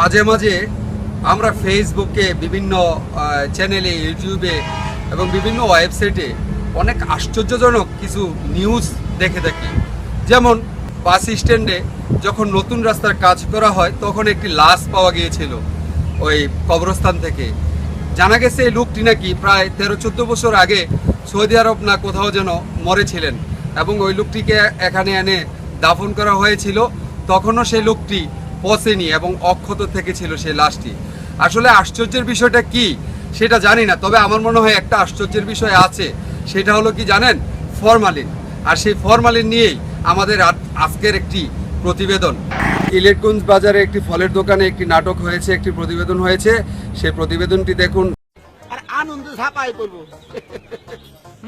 মাঝে মাঝে আমরা ফেসবুকে বিভিন্ন চ্যানেলে ইউটিউবে এবং বিভিন্ন ওয়েবসাইটে অনেক আশ্চর্যজনক কিছু নিউজ দেখে থাকি। যেমন বাস স্ট্যান্ডে যখন নতুন রাস্তার কাজ করা হয়, তখন একটি লাশ পাওয়া গিয়েছিল ওই কবরস্থান থেকে। জানা গেছে এই লোকটি নাকি প্রায় তেরো চোদ্দ বছর আগে সৌদি আরব না কোথাও যেন মরেছিলেন এবং ওই লোকটিকে এখানে এনে দাফন করা হয়েছিল। তখনও সেই লোকটি পচেনি এবং অক্ষত থেকে ছিল সেই লাশটি। আসলে আশ্চর্যের বিষয়টা কি সেটা জানি না তবে আমার মনে হয় একটা আশ্চর্যের বিষয় আছে সেটা হলো কি জানেন? ফরমালিন। আর সেই ফরমালিন নিয়েই আমাদের আজকের একটি প্রতিবেদন। ইলেটগঞ্জ বাজারে একটি ফলের দোকানে একটি নাটক হয়েছে একটি প্রতিবেদন হয়েছে। সেই প্রতিবেদনটি দেখুন। আর আনন্দ ঝাপাই করব।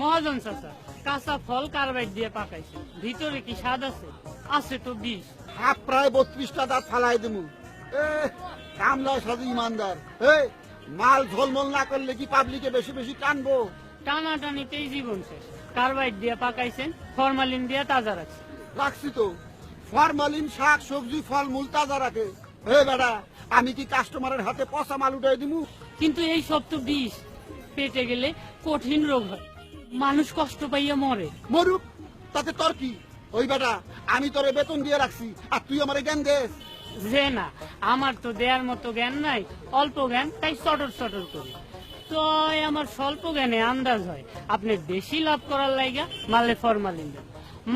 মহাজন চাচা কাঁচা ফল কার্বাইড দিয়ে পাকাইছে ভিতরে কি স্বাদ আছে? আছে তো বিষ। হাফ প্রায় বত্রিশটা দাঁত ফালাই দেবো কামলা সাধু ইমানদার। এই মাল ঝোলমল না করলে কি পাবলিকে বেশি বেশি টানবো? টানা টানিতেই জীবন শেষ। কার্বাইড দিয়ে পাকাইছেন ফরমালিন দিয়ে তাজা রাখছেন। রাখছি তো। ফরমালিন শাক সবজি ফল মূল তাজা রাখে। হে বেড়া আমি কি কাস্টমারের হাতে পচা মাল উঠাই দিমু? কিন্তু এই সব তো বিষ। পেটে গেলে কঠিন রোগ হয়। মানুষ কষ্ট পাইয়া মরে। মরুক তাতে তোর কি? ওই বেটা আমি তোরে বেতন দিয়ে রাখছি আর তুই আমার জ্ঞান দেস যে না আমার তো দেওয়ার মতো জ্ঞান নাই অল্প জ্ঞান তাই চটর চটর করি। তো আমার স্বল্প জ্ঞানে আন্দাজ হয় আপনি বেশি লাভ করার লাইগা মালে ফরমালিন দেন।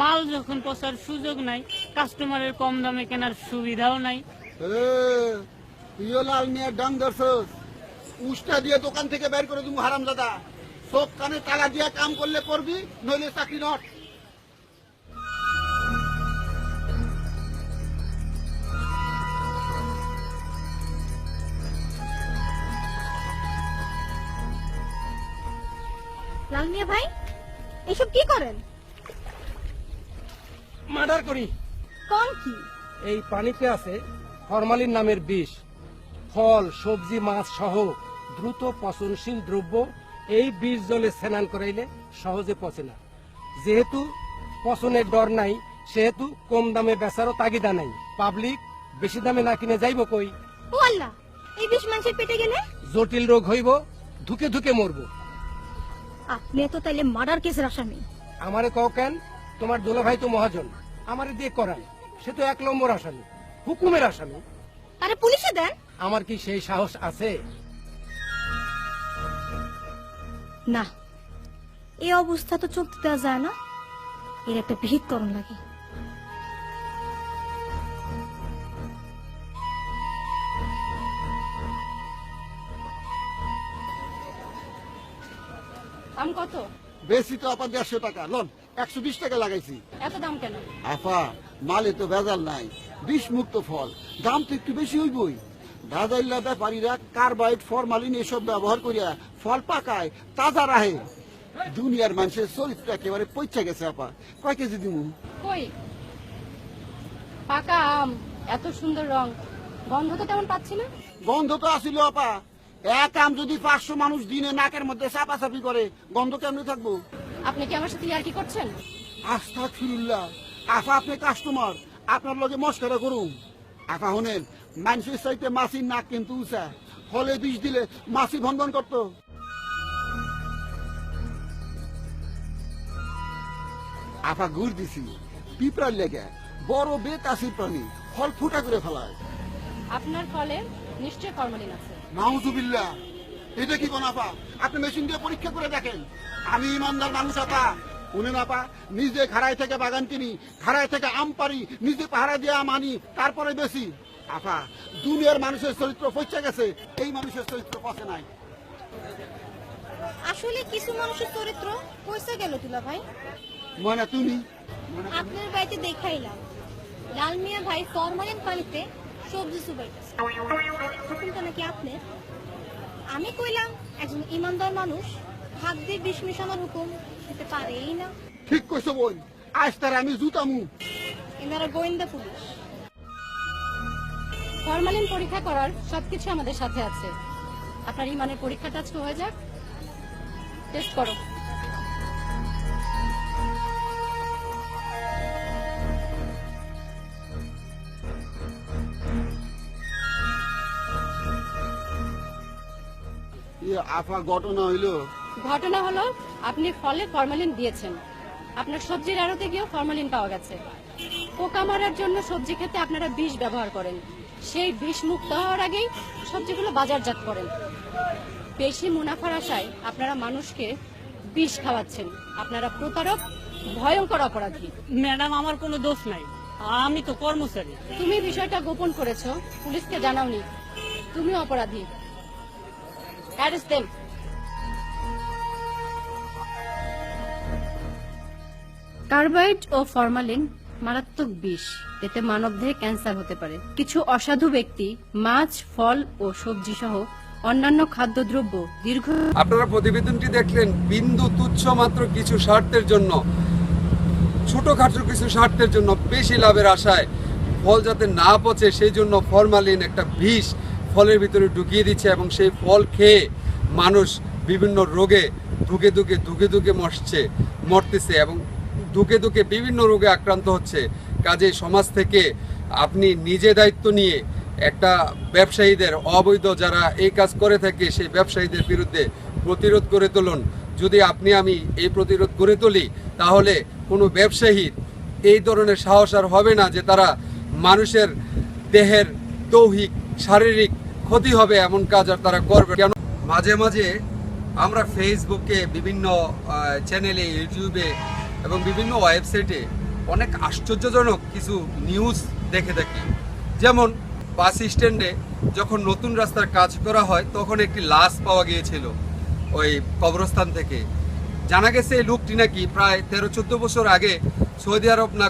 মাল যখন পচার সুযোগ নাই কাস্টমারের কম দামে কেনার সুবিধাও নাই। তুইও লাল মিয়ার ডাং ধরছস। উষ্টা দিয়ে দোকান থেকে বের করে দিমু হারাম দাদা সব কানে তালা দিয়ে কাম করলে করবি নইলে চাকরি নট। লাল মিয়া ভাই এসব কি করেন? মার্ডার করি। কোন কি? এই পানিতে আছে ফরমালিন নামের বিষ। ফল সবজি মাছ সহ দ্রুত পচনশীল দ্রব্য এই বিষ জলে স্নান করাইলে সহজে পচে না। যেহেতু পচনের ডর নাই সেহেতু কম দামে বেচারও তাগিদা নাই। পাবলিক বেশি দামে না কিনে যাইব কই? ও আল্লাহ এই বিষ মানুষের পেটে গেলে? জটিল রোগ হইব ধুকে ধুকে মরব। আপনি তো তাইলে মার্ডার কেসের আসামি আমারে কও কেন? তোমার দোলা ভাই তো মহাজন। আমারে দিয়ে করান। সে তো এক নম্বর আসামি। হুকুমের আসামি। আরে পুলিশে দেন। আমার কি সেই সাহস আছে? না। এই অবস্থা তো চলতে দেওয়া যায় না। এর একটা বিহিত করণ লাগে। দাম কত? বেশি তো আপা দেড়শো টাকা। লন একশো বিশ টাকা লাগাইছি। এত দাম কেন? আফা মালে তো ভেজাল নাই। বিষ মুক্ত ফল। দাম তো একটু বেশি হইবই। ভেজাইল্লা ব্যাপারীরা কার্বাইড ফরমালিন এসব ব্যবহার করিয়া ফল পাকায় তাজা রাহে দুনিয়ার মানুষের চরিত্র একেবারে পইচা গেছে আপা কয় কেজি দিমু? কই? পাকা আম এত সুন্দর রং। গন্ধ তো তেমন পাচ্ছি না। গন্ধ তো আসিল আপা এক আম যদি পাঁচশো মানুষ দিনে নাকের মধ্যে চাপাচাপি করে গন্ধ কেমনে থাকব? আপনি কি আমার সাথে ইয়ার্কি করছেন? আস্থা ফিরুল্লাহ আফা আপনি কাস্টমার আপনার লগে মস্করা করুন। আফা হনেন মানুষের চাইতে মাছির নাক কিন্তু উঁচা। ফলে বিষ দিলে মাছি ভনভন করতো। আফা ঘুর দিছি পিঁপড়ার লেগে। বড় বেতাসি প্রাণী ফল ফুটা করে ফেলায়। আপনার ফলে নিশ্চয় ফরমালিন আছে। নাউজুবিল্লাহ। এটা কি কোন আপনি মেশিন দিয়ে পরীক্ষা করে দেখেন। আমি ইমানদার মানুষ আপা। শুনেন আপা নিজে খাড়াই থেকে বাগান কিনি খাড়াই থেকে আম পারি নিজে পাহারা দিয়ে আম আনি তারপরে বেশি। আপা দুনিয়ার মানুষের চরিত্র পচে গেছে এই মানুষের চরিত্র পচে নাই। আসলে কিছু মানুষের চরিত্র পয়সা গেল তুলা ভাই। মনে তুমি? আপনার বাড়িতে দেখাইলাম। লাল মিয়া ভাই ফরমালিন পানিতে সবজি সুবাইতেছে হুকুমটা নাকি আপনি আমি কইলাম একজন ইমানদার মানুষ হাত দিয়ে বিষ মিশানোর হুকুম দিতে পারেই না। ঠিক কইছো বোন আজ তার আমি জুতামু। এনারা গোয়েন্দা পুলিশ। ফরমালিন পরীক্ষা করার সবকিছু আমাদের সাথে আছে। আপনার ইমানের পরীক্ষাটা আজকে হয়ে যাক। টেস্ট করো। আফা ঘটনা হইল? ঘটনা হলো আপনি ফলে ফরমালিন দিয়েছেন। আপনার সবজির আড়তে গিয়েও ফরমালিন পাওয়া গেছে। পোকা মারার জন্য সবজি খেতে আপনারা বিষ ব্যবহার করেন। সেই বিষ মুক্ত হওয়ার আগেই সবজিগুলো বাজারজাত করেন। বেশি মুনাফার আশায় আপনারা মানুষকে বিষ খাওয়াচ্ছেন। আপনারা প্রতারক ভয়ঙ্কর অপরাধী। ম্যাডাম আমার কোনো দোষ নাই। আমি তো কর্মচারী। তুমি বিষয়টা গোপন করেছ পুলিশকে জানাওনি। তুমি অপরাধী। অ্যারেস্ট দেম কার্বাইড ও ফরমালিন মারাত্মক বিষ। এতে মানবদেহে ক্যান্সার হতে পারে। কিছু অসাধু ব্যক্তি মাছ ফল ও সবজি সহ অন্যান্য খাদ্যদ্রব্য দীর্ঘ আপনারা প্রতিবেদনটি দেখলেন বিন্দু তুচ্ছ মাত্র কিছু স্বার্থের জন্য। ছোটখাটো কিছু স্বার্থের জন্য বেশি লাভের আশায়। ফল যাতে না পচে সেই জন্য ফরমালিন একটা বিষ। ফলের ভিতরে ঢুকিয়ে দিচ্ছে এবং সেই ফল খেয়ে মানুষ বিভিন্ন রোগে ধুকে ধুকে ধুকে ধুকে মরছে, মরতেছে এবং ধুকে ধুকে বিভিন্ন রোগে আক্রান্ত হচ্ছে। কাজে সমাজ থেকে আপনি নিজে দায়িত্ব নিয়ে একটা ব্যবসায়ীদের, অবৈধ যারা এই কাজ করে থাকে, সেই ব্যবসায়ীদের বিরুদ্ধে প্রতিরোধ করে তুলুন। যদি আপনি, আমি এই প্রতিরোধ করে তুলি, তাহলে কোনো ব্যবসায়ীর এই ধরনের সাহস আর হবে না যে তারা মানুষের দেহের দৌহিক শারীরিক ক্ষতি হবে এমন কাজ আর তারা করবে। কেন? মাঝে মাঝে আমরা ফেসবুকে বিভিন্ন চ্যানেলে ইউটিউবে এবং বিভিন্ন ওয়েবসাইটে অনেক আশ্চর্যজনক কিছু নিউজ দেখে থাকি। যেমন বাস স্ট্যান্ডে যখন নতুন রাস্তার কাজ করা হয়, তখন একটি লাশ পাওয়া গিয়েছিল ওই কবরস্থান থেকে। জানা গেছে, এই লোকটি নাকি প্রায় তেরো চোদ্দ বছর আগে সৌদি আরব না